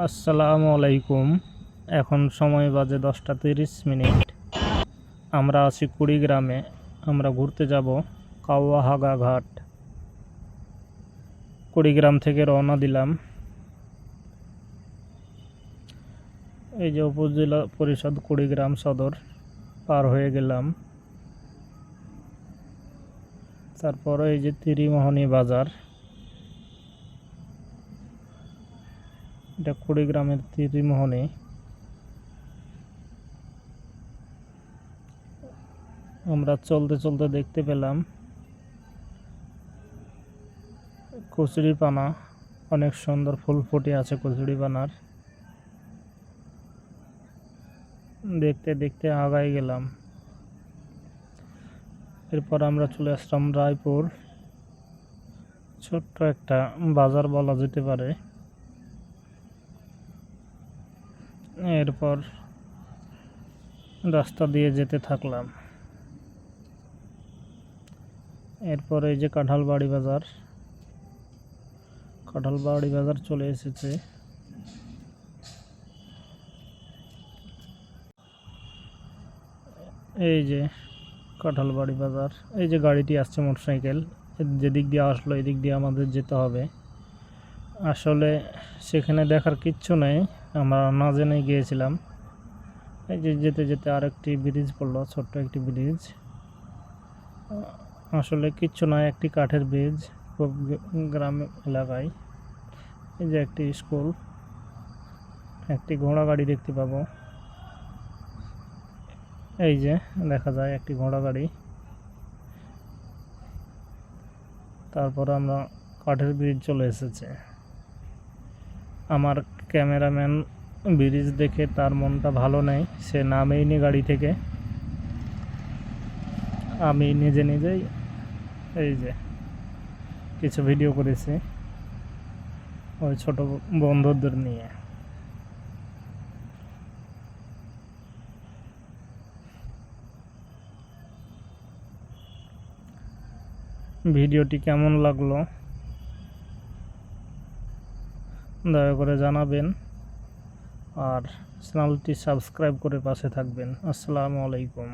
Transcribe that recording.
আসসালামু আলাইকুম। এখন সময় বাজে দশটা তিরিশ মিনিট। আমরা আছি কুড়িগ্রামে। আমরা ঘুরতে যাব কাওয়াহাগা ঘাট। কুড়িগ্রাম থেকে রওনা দিলাম। এই যে উপজেলা পরিষদ কুড়িগ্রাম সদর, পার হয়ে গেলাম। তারপরে এই যে তিরিমোহনী বাজার। এটা কুড়িগ্রামের তিরিমোহনী আমরা চলতে চলতে দেখতে পেলাম কচুরি পানা অনেক সুন্দর ফুল ফুটে আছে কচুরি পানার দেখতে দেখতে আগাই গেলাম। এরপর আমরা চলে আসলাম রায়পুর। ছোট্ট একটা বাজার বলা যেতে পারে। এরপর রাস্তা দিয়ে যেতে থাকলাম। এরপর এই যে কাঁঠালবাড়ি বাজার কাঁঠালবাড়ি বাজার চলে এসেছে। এই যে কাঁঠালবাড়ি বাজার, এই যে গাড়িটি আসছে মোটরসাইকেল, যেদিক দিয়ে আসলো এদিক দিয়ে আমাদের যেতে হবে। আসলে সেখানে দেখার কিচ্ছু নেই। আমরা না জেনে গিয়েছিলাম। এই যে যেতে যেতে আরেকটি ব্রিজ পড়ল, ছোট্ট একটি ব্রিজ। আসলে কিচ্ছু নয়, একটি কাঠের ব্রিজ খুব গ্রাম এলাকায়। এই যে একটি স্কুল, একটি ঘোড়া গাড়ি দেখতে পাবো। এই যে দেখা যায় একটি ঘোড়া গাড়ি। তারপর আমরা কাঠের ব্রিজ চলে এসেছে। আমার ক্যামেরাম্যান ব্রিজ দেখে তার মনটা ভালো নেই। সে নামেইনি গাড়ি থেকে। আমি নিজে নিজেই এই যে কিছু ভিডিও করেছি ওই ছোট বন্ধুদের নিয়ে। ভিডিওটি কেমন লাগল? দয়া করে জানাবেন আর চ্যানেলটি সাবস্ক্রাইব করে পাশে থাকবেন। আসসালামু আলাইকুম।